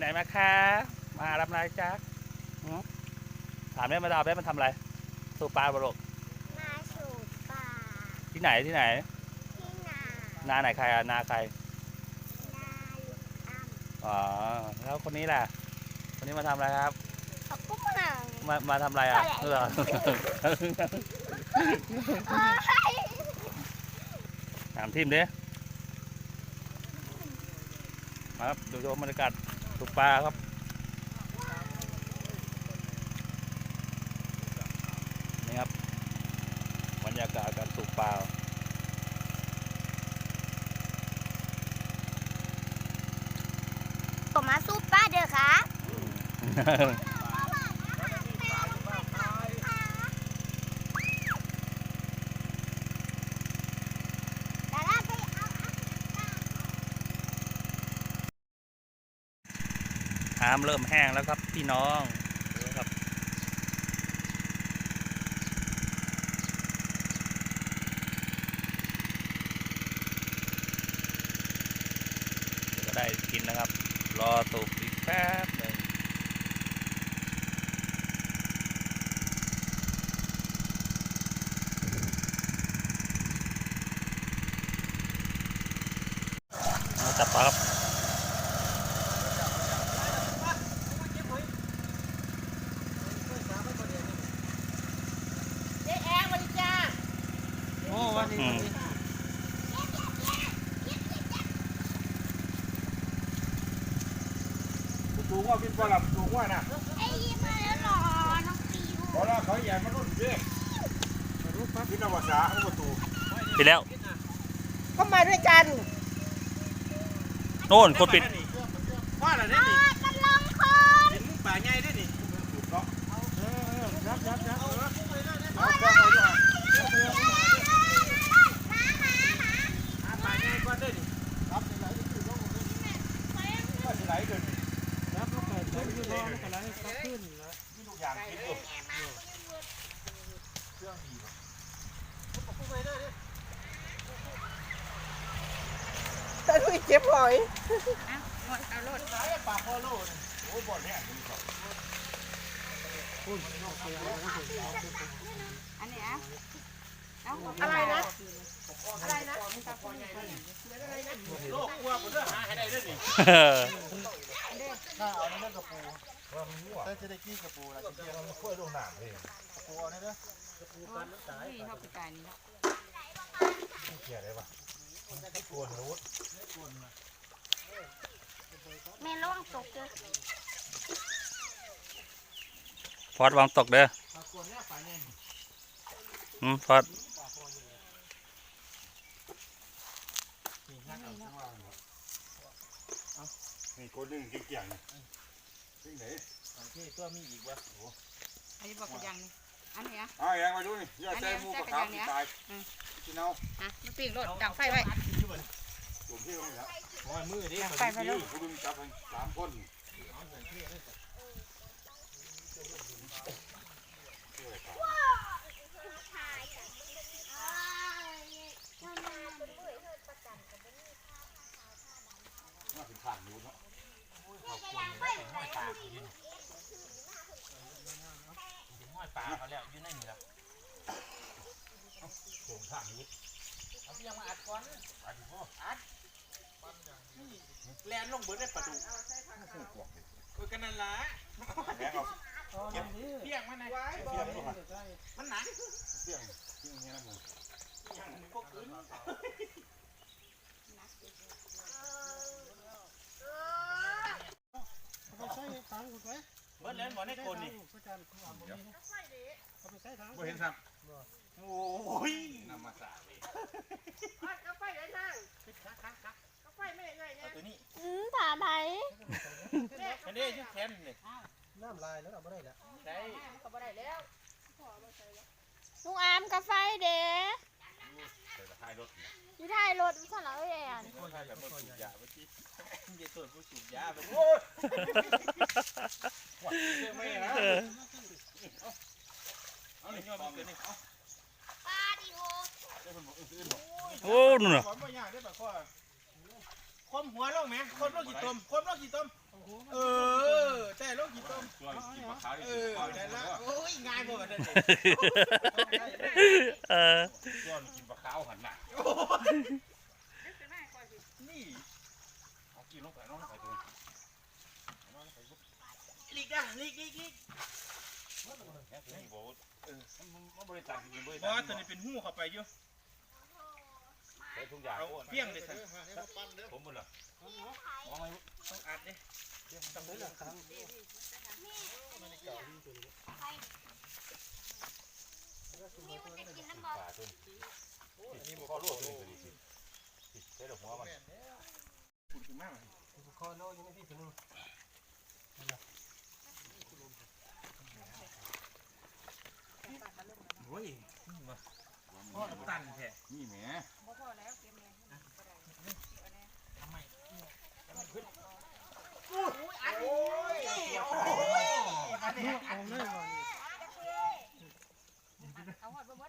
ไหนมาคะมารับนายจ๊ะหือถามแม่มาดาวแม่มันทำอะไร สูบปลาบลกมาสูบป่าที่ไหนที่ไหน ที่นานาไหนใครอะนาใคร นาลุงอ้ำอ๋อแล้วคนนี้แหละคนนี้มาทำอะไรครับเขาก็มามา มาทำอะไรอะอะไรเหรอเฮ้ยถามทีมดิมาครับดูชมบรรยากาศ สูบปลาครับนี่ครับบรรยากาศการสูบปลาผมมาสูบป้าเด้อครับดาราไปเอา น้ำเริ่มแห้งแล้วครับพี่น้องครับก็ได้กินนะครับ รอสูบอีกแป๊บหนึ่งเอาจับปลาครับ เจ๊แองวันจ้า โอ้วันนี้อืมสูงว่าเป็นปลับสูงว่าน่ะไอ้ยิ้มมาแล้วหรอน้องปิวพอแล้วเขาใหญ่มารุ่นเด้พินภาษาเขาประตูปิดแล้ว ก็มาด้วยกันโน่นคนปิดว่าอะไรนี่อ่ากันลองคนเห็นมุกป่าใหญ่ได้นี่ถูกต้องเออยับยับยับเอาเครื่องมาด้วยหาป่าใหญ่ก่อนได้นี่รับไหลคือลงว่าสิไหลเดินรับลูกไก่ไหลคือร้อนลูกไก่ไหลก็ขึ้นแล้วมีลูกยางกินอยู่เครื่องดีป่ะ แต่ลุยเจ็บหอย ปากคอโลนี่โอ้บ่อนเนี่ยมีเขา อะไรนะโลกกลัวผมเด้อหาให้ได้เด้อนี่ถ้าเอาในนั้นกระปูว่ามันรั่วถ้าจะได้กี้กระปูแล้วจะเกี่ยวมันค่อยลงหนามเลยกระปูเอาในเด้อกระปูกันน้ำตายนี่เขาไปไกลนี่เนาะเกี่ยวได้ปะมันจะกวนรูดแม่ระวังตกเด้อฟอดวางตกเด้อถ้ากวน เนี่ยป่าเนี่ยอืมฟอดนี่นักเอาจังหวะนี่คนหนึ่งเกี่ยงนี่ที่ไหนโอเคตัวมีอีกวะโอ้อันนี้บอกกระยังนี่อันนี้อะเอาอย่างมาดูนี่อย่าใส่หมูกระขาวที่ตายที่เน่าอะมันปีกรถดังไฟไว้ผมเที่ยวนี่แล้วโอ้ยมือดิไปไปลูกคุณลุงจับให้สามคน มาถึงผ่านนู้นเนาะ ปลาอยู่นี่ห้อยปลาเขาแล้วอยู่ในนี่แล้วโถงผ่านนู้นเอาพี่ยังมาอัดก่อนอัดดิพ่ออัดแลนลงเบิร์ดได้ประตูเออกันนั่นละแลนเอาเพียงมันนะเพียงมันมันหนักเพียงเพียงนี่นะมึงยังพวกอื่น เบิดแล้วหมอในโกนนี่บ่เห็นครับโอ้ยนำมาสาเลยกาแฟไหนทางกาแฟไม่ไงเนี่ยตัวนี้อืมถามไผอันนี้ชื่อแคนนี่น้ำลายแล้วเอาไม่ได้ละใช่ก็ไม่ได้แล้วลุงอามกาแฟเด้ใส่ตะไคร้รถอยู่ท้ายรถวิสาระเอ้ยอันคนไทยแบบบ่สูบยาเมื่อกี้มึงจะตรวจผู้สูบยาไปโอ้ยไม่นะเอาหนึ่งยอดมันเกินนี่เอา ปาดิโฮ เดี๋ยวคนบอกอื่นบอก โอ้ นู่นน่ะความไม่ยากได้แบบข้อคมหัวลงไหมคมลงกี่ต้มคมลงกี่ต้มเออแต่โลกกี่ต้มส่วนกินปลาขาวเออได้ละโอ้ยง่ายหมดเลยเออส่วนกินปลาขาวหันหน้านี่เอากินลงไปน้องไปตัวลีกอะลีกลีกลีกนี่บอกเออมันบริจาคกินบริบจาอคสตัวนี้เป็นหู้เข้าไปอยู่ ใช้ทุกอย่างเอาเพี้ยงเลยสิผมหมดละต้องอัดเลยนี่มันจะกินน้ำบอปลาตัวนี่มันก็ลวกตัวนี้สิใช้ดอกหัวมันคุณคือมากโอ้ย พ่อตันแท้นี่แหมบ่พอแล้วเก็บเลยเอาหอดบ่บ่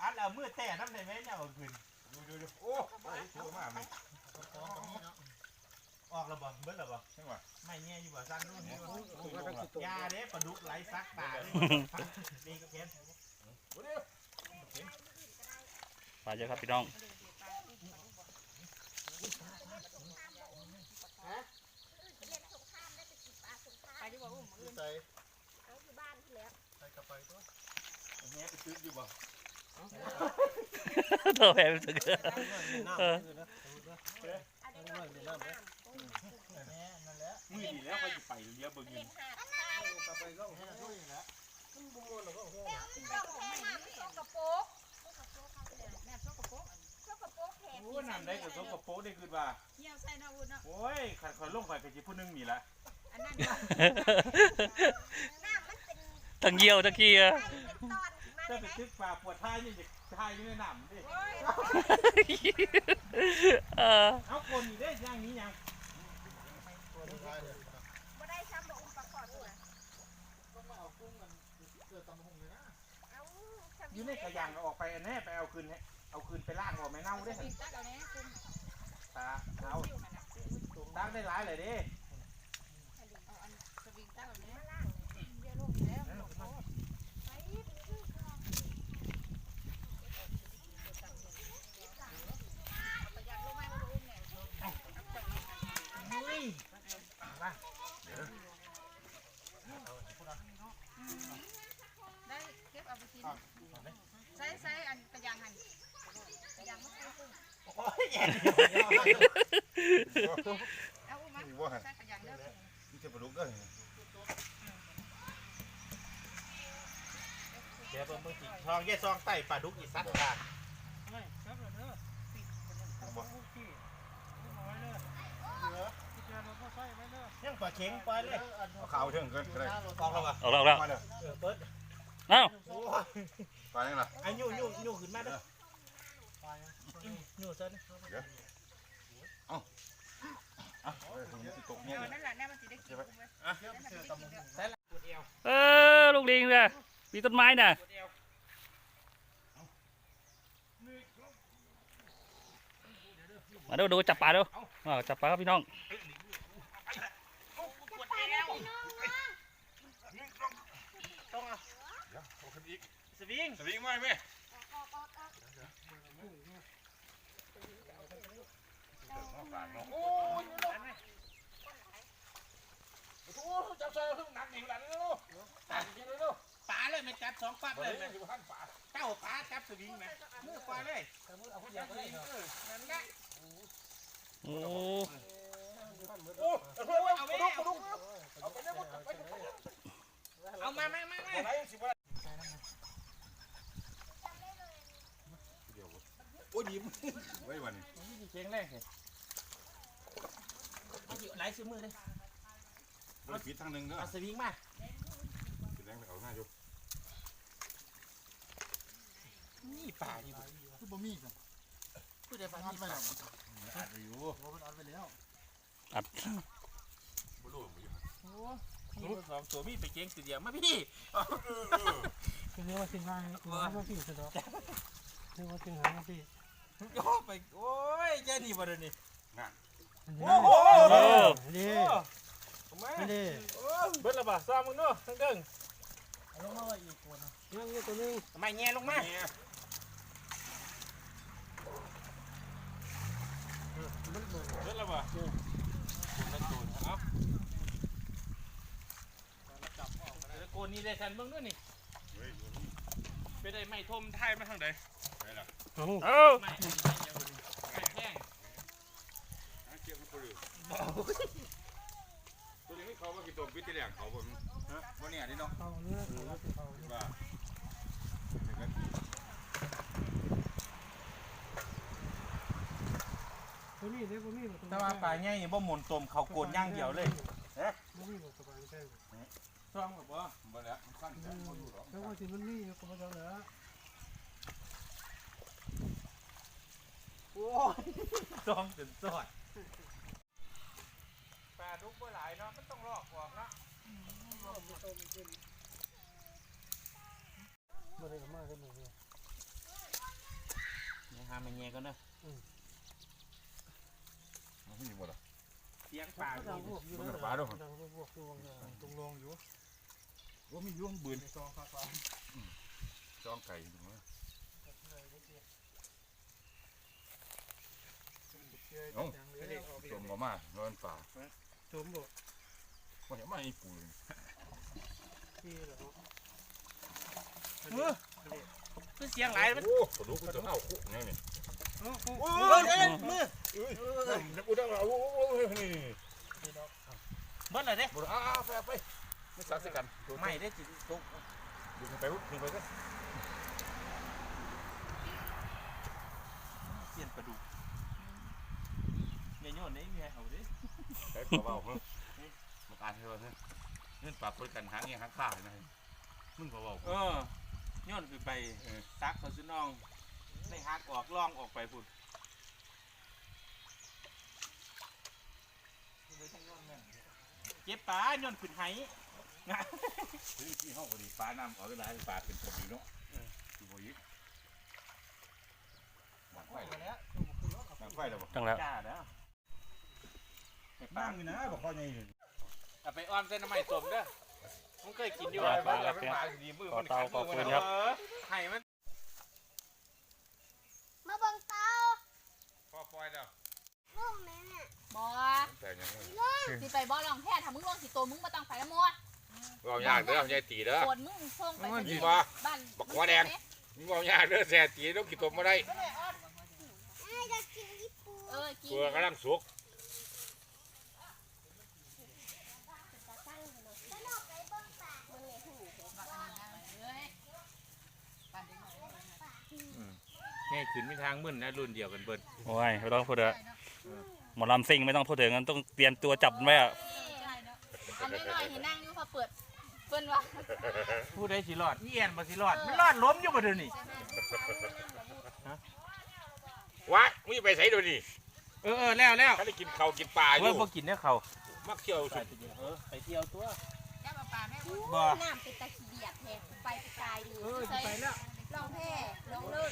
อัดเอามือแต่น้ำในแม่เนี่ยเอาขึ้นดูดูดูโอ้ยตัวมากไหม ออกระบบเบิ้ลระบบใช่ไหมไม่แง่อยู่บ่สั้นนู่นนี่ยาเด้ปลาดุกไหลซักตานี่ก็เห็นปลาเยอะครับพี่น้องไปดีกว่าอุ้มมื้อใส่เอาอยู่บ้านที่แล้วใส่กระไปตัวแง่ไปซื้ออยู่บ่เธอแพ้ไปถึงเอออันนี้ก็กินน้ำ มือดีแล้วก็จะไปเลี้ยเบิ่งเงินกระไปก็แห้งด้วยนะมันบุ้งวนหรอกก็แห้งกระโปกแม่ซกกระโปงกระโปกแขกโอ้นำได้กับโซกระโปได้คือว่าเหี่ยวใส่เนาะอุ่นเนาะโอ้ยขัดขอยลงไปกับจีผู้นึงนี่ละอันนั้นน้ำมันเป็นทั้งเยี่ยวทั้งขี้อะไส้เป็นตอนมาถ้าไปตึกปลาปวดท้ายนี่จะท้ายนี่ในน้ำดิเออเอาคนนี่ได้ย่างนี้ยังตัวนี้ได้เลย บ่ได้ซ้ำบ่อุ้มปลาขอดตัวต้องมาเอากุ้งกันเสื้อตำหงเลยนะเอาอยู่ในกระยังก็ออกไปอันแน่ไปเอาคืนให้เอาคืนไปล่างออกไม่เน่าได้ปีกตักเอาแน่คุณตาเอาอยู่นั่นน่ะดักได้หลายเลยดิเอาอันสวิงตักเอาแน่เดี๋ยวลงแล้วลงโทษ อุ้ย ได้เก็บเอาไปกินใส่ใส่อันกระยังหันกระยังมันใส่กุ้งโอ้ยแย่เอาอุ้มมานี่ว่าใส่กระยังเด้อนี่จะปลาดุกก็เดี๋ยวเพิ่มเพิ่มสิทองแย่ซองไต่ปลาดุกอีสัตว์ตาไม่ครับเลยเด้อ ยังปลาเข็งปล่อยเลยเอาขาวเท่งกันก็ได้ออกแล้ววะออกแล้วออกแล้วเด้อเออเปิดเอ้ายไปยังล่ะไอ้ยู่ยู่ยู่ขึ้นมาเด้อไปยู่เส้นอะเออถึงจะตกเนี่เอานั่นแหละแน่มันสิด้กินกุ้งเทียบเสื้อตำหงเอลูกลิงเนี่ยมีต้นไม้น่ะปวดเอวมาดูดูจับปลาดูอ่าจับปลาครับพี่น้อง ปวดเอวต้องเอา เดี๋ยวเอาขึ้นอีก สวิงสวิงไหมแม่โอ้ยโอ้จับใส่เครื่องหนักหนิงหลังเลยลูกตัดยิงเลยลูกปลาเลยไม่จับสองปั๊บเลยไหมเจ้าปลาจับสวิงไหมมือปล่อยเลยเอาผู้ใหญ่ก็ได้เนาะเออนั่นแหละโอ้โอ้เอาไปเอาไปเอาไปเอามามามามา โอ้ ยยิ้มไว้วันนี้เชียงแรกเหรอเอาอยู่ไหลซื้อมือเลยบริปิดทางหนึ่งเด้อเอาสวิงมาปิดแรงไปเอาหน้าอยู่นี่ป่าอยู่คือบ่มีกันพูดได้ป่าอัดนี่ไปป่าแล้วอัดอยู่โอ้มันอัดไปแล้วอัดบ่รู้อยู่โอ้นี่สองตัวมีไปเก่งตัวเดียวมาพี่คือเรียกว่าสิ่งง่ายว่าพี่สุดแล้วเรียกว่าสิ่งหาพี่ โอ้ไปโอ้ยเจ้านี่บ่เดี๋ยวนี้โอ้โหเออนี่มานี่เบิดละบ่ซ้อมมึงเนาะทั้งเด้งลงมาว่าอีกคนยังอยู่ตัวนึงทำไมแง่ลงมาเบิดละบ่คุณละตูนเอาจับออกแล้วโกนนี่ได้ทันเบิ่งด้วยนี่ไปได้ไม้ทมไทยมาทางใด เอาเออไม่ไม่เดียวนี่ไม่แห้งตัวนี้เขาว่ากี่ตัวพิษที่แหลงเขาบ่ฮะวันนี้นี่เนาะเอาเนื้อเอาเอาว่าตัวนี้ได้บ่มีบ่ตัวถ้าว่าปลาใหญ่บ่หมุนตมเขาโกนอย่างเดียวเลยบ่มีบ่ตัวแท้ซ้อมกับบ่บ่แล้วมันขั้นแขนเขาอยู่หรอกแล้วว่าสิมันมีก็บ่ต้องแล้ว โอ้ยซ้อมจนสอดปลาดุกบ่หลายเนาะมันต้องลอกออกเนาะบ่ได้มากันหมดเลยนี่หาแม่แง่ก่อนเด้อมันมีบ่ล่ะเสียงปลาดังพวกอยู่ดังพวกอยู่ตรงลงอยู่ว่ามียุ่งบืนซองฟ้าจองไก่อยู่มั้ ยจมบ่มานอนป่าจมบ่บ่เห็นมาอีปูเลยที่แล้วคือเสียงหลายมันโอ้กระดูกจะเอาคุกนี่นี่โอ้ยเอ้ยมือเอ้ยนักอุดังเอาโอ้ยนี่เบิดเลยเด้บ่อ้าไปไปไม่สักสิกันไม่ได้จิตกดูไปขึ้นไปกัน เสียนปลาดุกเนี่ยโยนได้เมียเอาดิ ไปเบาๆเพิ่นมาการให้ว่าเพิ่นเงินปากเพิ่นกันหางเงี้ยหางข้าเห็นะมึงเบาเออโยนขึ้นไปซักเขาซื้อน้องได้หักออกล่องออกไปพุ่นเก็บปลาโยนขึ้นไหงะๆที่ที่ห้องพอดีปลาน้ำเอาได้หลาปลาเป็นกบอยู่เนาะอยู่บ่ยิกหนักไฟแล้วหนักไฟแล้วบ่จังแล้วจ้าแล้ว นั่งอยู่นะบอกพ่อใหญ่อยู่เอาไปอ้อมเส้นน้ำใหม่สมเด้อมึงเคยกินอยู่ปลาอะปลาครับเนี่ยขอเตาขอบคุณครับเออไข่มัน มาเบิ่งเตาพ่อปล่อยแล้วลูกแม่บอแต่ยังไงสิไปบอลองแพ้ถ้ามึงลองสิโตมึงมาต้องไปละมัวเรายากเด้อยายตีเด้อโกนมึงส่งไปมันที่สิว่าบ้านบักหัวแดงมึงเอายากเด้อแซ่ตีต้องกินตัวมาได้ไอ้จะกินญี่ปุ่นเออกินเพื่อกำลังสุก ขึ้นมีทางมึนนะรุ่นเดียวกันเบิดโอ้ยไม่ต้องพูดเถอะหมอลำซิงไม่ต้องพูดถึงงั้นต้องเตรียมตัวจับมันไว้อะอันนี้หน่อยเห็นนั่งอยู่พอเปิดเปิ้นว่าผู้ใดสิรอดพี่แอนบ่สิรอด มันรอดล้มอยู่บ่เดี๋ยวนี้วะมึงไปใส่ดูนี่เออเออแล้วแล้วถ้าได้กินข้าวกินปลาอเว้ยยู่บ่กินเนี่ยเขามักเที่ยวสุดเออไปเที่ยวตัวแก้วปลาแม่บ่น้ำเป็นตะขี้เดียดแทนไปไกลเลเออยสิไปแล้ว ลองแพ้ลองเลิก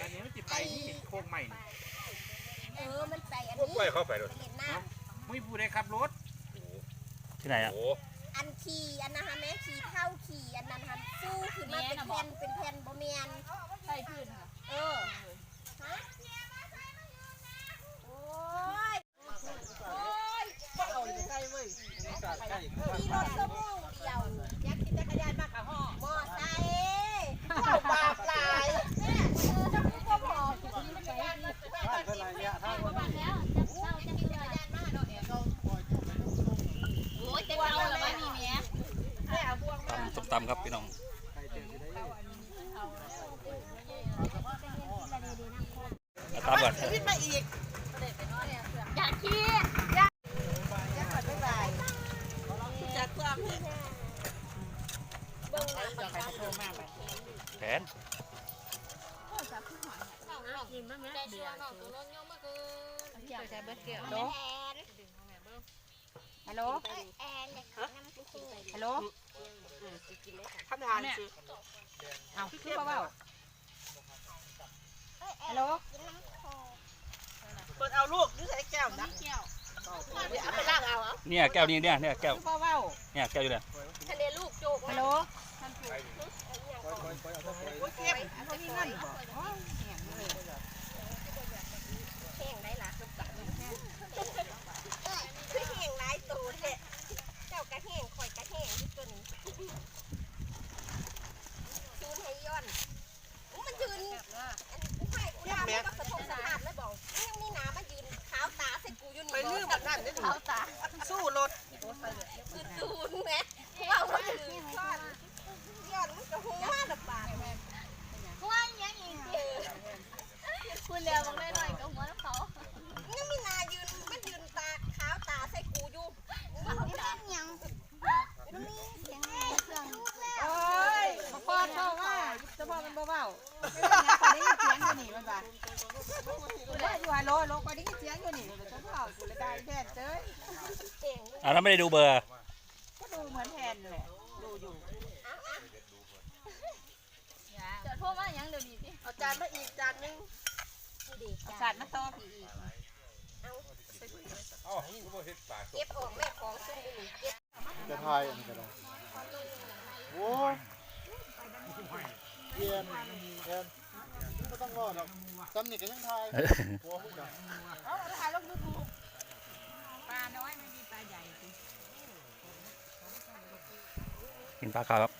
อันนี้มันสิไปที่เป็นโคกใหม่นี่เออมันไปอันพวกนี้กล้วยเข้าไปเลยเห็นน้มึงผู้ใดขับรถที่ไหนอะโอ้ำอันขี่อันนั้นฮะแม่ขี่เท่าขี่อันนั้นฮะสู้ขึ้นมาเป็นแผ่นเป็นแผ่นบ่แมนใส่พื้นค่ะเออฮะโอ้ยโอ้ยเอาใกล้เว้ยใกล้ขี่รถชั่วโมงเดียวอยากขี่จักรยานมากกับห่อมอไซค์เจ้าบาปหลายแม่เออเจ้าผู้ก็บอกขี่จักรยานมาแม่ บ้าน ก็ เพิ่น ขี่ ระยะทาง บ้านแล้วจะเศร้าจะเบื่อยันมากเนาะเนี่ยโอ้ยจะเอาละว่านี่แม่ แม่เอาบวง ตำส้มครับพี่น้องใครเจอได้เอาตามก่อนขึ้นมาอีกอยากขี้จะขัดไม่ไหวจะกล้องเบิ่งน้าปากกาโทรมาแผนใจเชื่อน้องตัวน้องย่อมมาคือเกี่ยวใจเบิดเกี่ยวฮัลโหลฮัลโหล ฮัลโหลคำถามสิเอาคือเบาๆฮัลโหลเปิดเอาลูกดูใส่แกก้วนะเกี่ยวเอาไปล้างเอาเอาเนี่ยแก้วนี้เนี่ยเนี่ยแก้วพ่อเว้าเนี่ยแก้วอยู่เนี่ยทะเลลูกโจกฮัลโหลโอ้ยเก็บเขามีเงินบ่แห้งได้ล่ะคือแห้งหลายตูนแหละเจ้ากะแห้งข่อยกะแห้งที่ตัวนี้ตูนให้ย้อนมันยืน อันกูให้กูด่ามันก็สะทกสะท้านเลยบอกยังมีหนามายืนขาวตาใส่กูอยู่นี่ไปลืมแบบนั้นได้ขาวตา สู้รถคือจูนแหมว่าว่าคือย้อนย้อนมันก็หัวระบาดแม่ ว่ายังอีกคุณเดียวบอกได้หน่อยก็หัวน้ำเขา ยังมีหนายืนมันยืนตาขาวตาใส่กูอยู่ นี่เป็นยังมันมีเสียงเครื่อง โอ้ย พ่อเท่าว่า เจ้าพ่อมันเบาพอได้ยินเสียงอยู่นี่มันว่าๆกูได้อยู่ฮัลโหลโลก็ได้ยินเสียงอยู่นี่เจ้าพ่อกูเลยได้แทนเจ้ยเก่งอะแล้วไม่ได้ดูเบอร์ก็ดูเหมือนแทนแหละดูอยู่จะโทรมายังเดี๋ยวนี้สิเอาจานมาอีกจานนึงเอาจานมาต่อพี่อีกเอ้ากูบ่เฮ็ดปากเก็บออกแม่ของซึ่งอยู่เก็บจะทายอันนี้ก็ได้โอ้ย เพียนเพียนไม่ต้องรอดหรอกจำนี่ก็ยังทายกลัวพวกนั้นเอาถ่ายลงยูทูบปลาน้อยไม่มีปลาใหญ่กินปลาขาวครับ